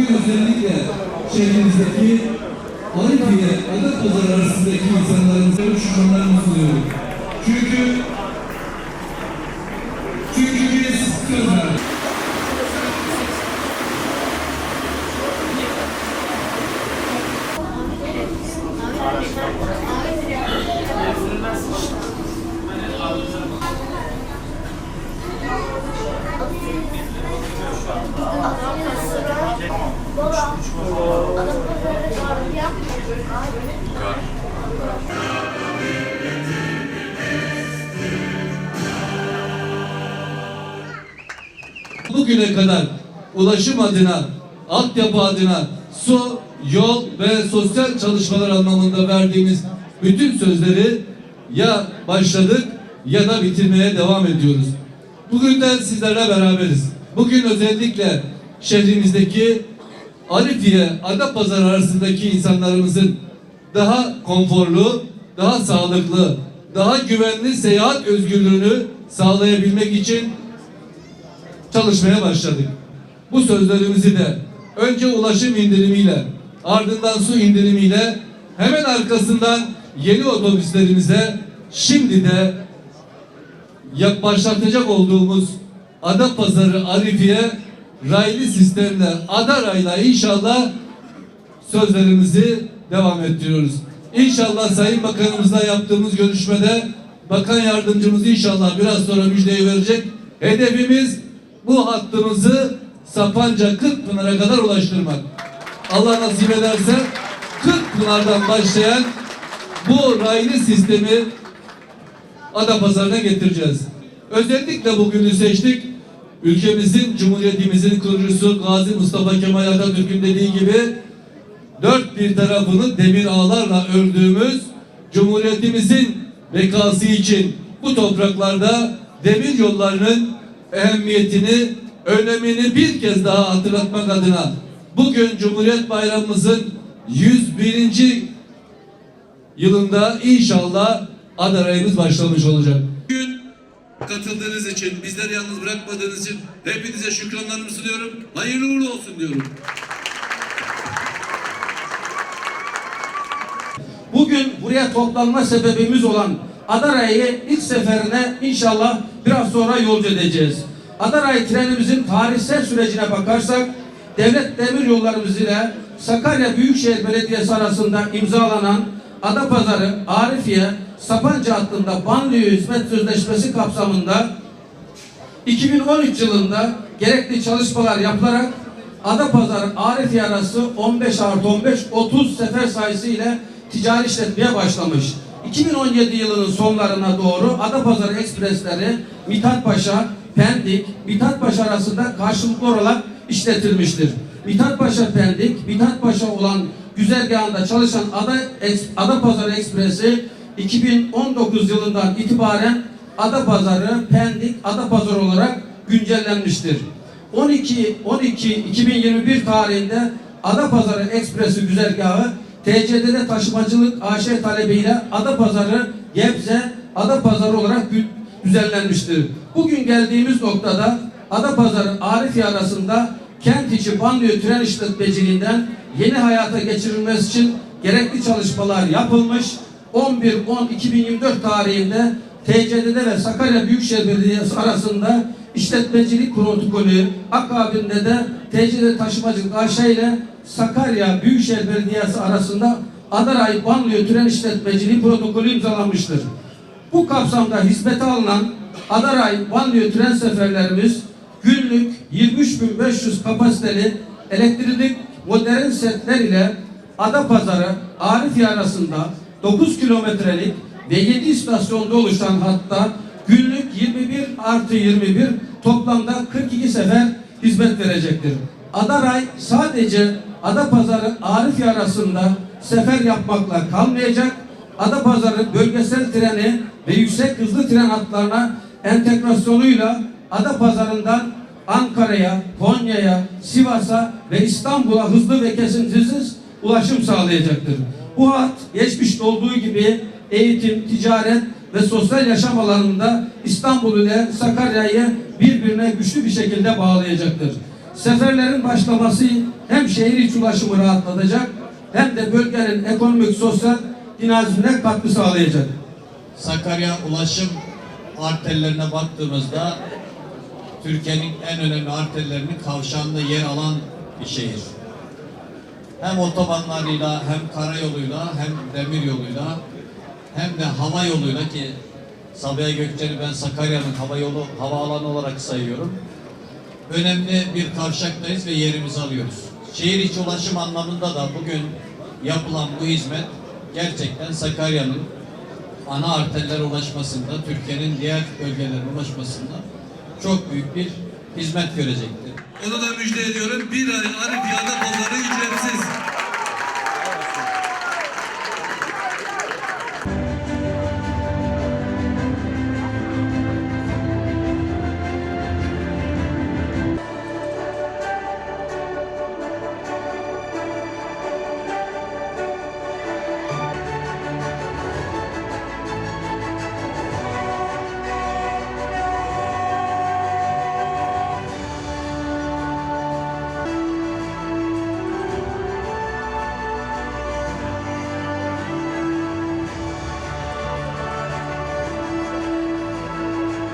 bugün özellikle şehrimizdeki Ankara Adapazarı arasındaki insanlarımıza şükranlarımı sunuyorum. Çünkü bugüne kadar ulaşım adına, altyapı adına su, yol ve sosyal çalışmalar anlamında verdiğimiz bütün sözleri ya başladık ya da bitirmeye devam ediyoruz. Bugünden sizlerle beraberiz. Bugün özellikle şehrimizdeki Arifiye, Adapazarı arasındaki insanlarımızın daha konforlu, daha sağlıklı, daha güvenli seyahat özgürlüğünü sağlayabilmek için çalışmaya başladık. Bu sözlerimizi de önce ulaşım indirimiyle ardından su indirimiyle hemen arkasından yeni otobüslerimize şimdi de başlatacak olduğumuz Adapazarı Arifiye raylı sistemle Ada Ray'la inşallah sözlerimizi devam ettiriyoruz. İnşallah Sayın Bakanımızla yaptığımız görüşmede Bakan Yardımcımız inşallah biraz sonra müjdeyi verecek. Hedefimiz bu hattımızı Sapanca Kırkpınar'a kadar ulaştırmak. Allah nasip ederse Kırkpınar'dan başlayan bu raylı sistemi Adapazarı'na getireceğiz. Özellikle bugünü seçtik. Ülkemizin, Cumhuriyetimizin kurucusu Gazi Mustafa Kemal Atatürk'ün dediği gibi dört bir tarafını demir ağlarla ördüğümüz Cumhuriyetimizin bekası için bu topraklarda demir yollarının ehemmiyetini, önemini bir kez daha hatırlatmak adına bugün Cumhuriyet Bayramımızın 101. yılında inşallah adarayımız başlamış olacak. Katıldığınız için, bizleri yalnız bırakmadığınız için hepinize şükranlarımı sunuyorum. Hayırlı uğurlu olsun diyorum. Bugün buraya toplanma sebebimiz olan Adaray'ı ilk seferine inşallah biraz sonra yolcu edeceğiz. Adaray trenimizin tarihsel sürecine bakarsak devlet demir yollarımız ile Sakarya Büyükşehir Belediyesi arasında imzalanan Adapazarı, Arifiye, Sapanca hattında banliyö hizmet sözleşmesi kapsamında 2013 yılında gerekli çalışmalar yapılarak Adapazarı Arifiye arası 15 artı 15 30 sefer sayısı ile ticari işletmeye başlamış. 2017 yılının sonlarına doğru Adapazarı ekspresleri Mithat Paşa, Pendik, Mithat Paşa arasında karşılıklı olarak işletilmiştir. Mithat Paşa Pendik, Mithat Paşa olan güzergahında çalışan Ada, Adapazarı Ekspresi 2019 yılından itibaren Adapazarı, Pendik, Adapazarı olarak güncellenmiştir. 12 12 2021 tarihinde Adapazarı Ekspresi güzergahı TCD'de taşımacılık AŞ talebiyle Adapazarı Gebze Adapazarı olarak düzenlenmiştir. Bugün geldiğimiz noktada Adapazarı Arifiye arasında kent içi banliyö tren işletmeciliğinden yeni hayata geçirilmesi için gerekli çalışmalar yapılmış. 11-10-2024 tarihinde TCD'de ve Sakarya Büyükşehir Belediyesi arasında işletmecilik protokolü akabinde de TCD taşımacılık AŞ ile Sakarya Büyükşehir Belediyesi arasında Adaray Banliyö Tren İşletmeciliği protokolü imzalanmıştır. Bu kapsamda hizmete alınan Adaray Banliyö tren seferlerimiz günlük 23.500 kapasiteli elektrikli modern setler ile Adapazarı Arifiye arasında 9 kilometrelik ve 7 istasyonda oluşan hatta günlük 21 artı 21 toplamda 42 sefer hizmet verecektir. Adaray sadece Adapazarı Arifiye arasında sefer yapmakla kalmayacak. Adapazarı bölgesel treni ve yüksek hızlı tren hatlarına entegrasyonuyla Adapazarı'ndan Ankara'ya, Konya'ya, Sivas'a ve İstanbul'a hızlı ve kesintisiz ulaşım sağlayacaktır. Bu hat geçmişte olduğu gibi eğitim, ticaret ve sosyal yaşam alanında İstanbul ile Sakarya'yı birbirine güçlü bir şekilde bağlayacaktır. Seferlerin başlaması hem şehir içi ulaşımı rahatlatacak hem de bölgenin ekonomik sosyal dinamizmine katkı sağlayacak. Sakarya ulaşım arterlerine baktığımızda Türkiye'nin en önemli arterlerinin kavşağında yer alan bir şehir. Hem otobanlarıyla hem karayoluyla hem demir yoluyla hem de hava yoluyla ki Sabiha Gökçen'i ben Sakarya'nın hava yolu havaalanı olarak sayıyorum. Önemli bir kavşaktayız ve yerimizi alıyoruz. Şehir içi ulaşım anlamında da bugün yapılan bu hizmet gerçekten Sakarya'nın ana arterlere ulaşmasında, Türkiye'nin diğer bölgelerine ulaşmasında çok büyük bir hizmet görecektir. Onu da müjde ediyorum. Bir ay Arifiye'de pazarı ücretsiz.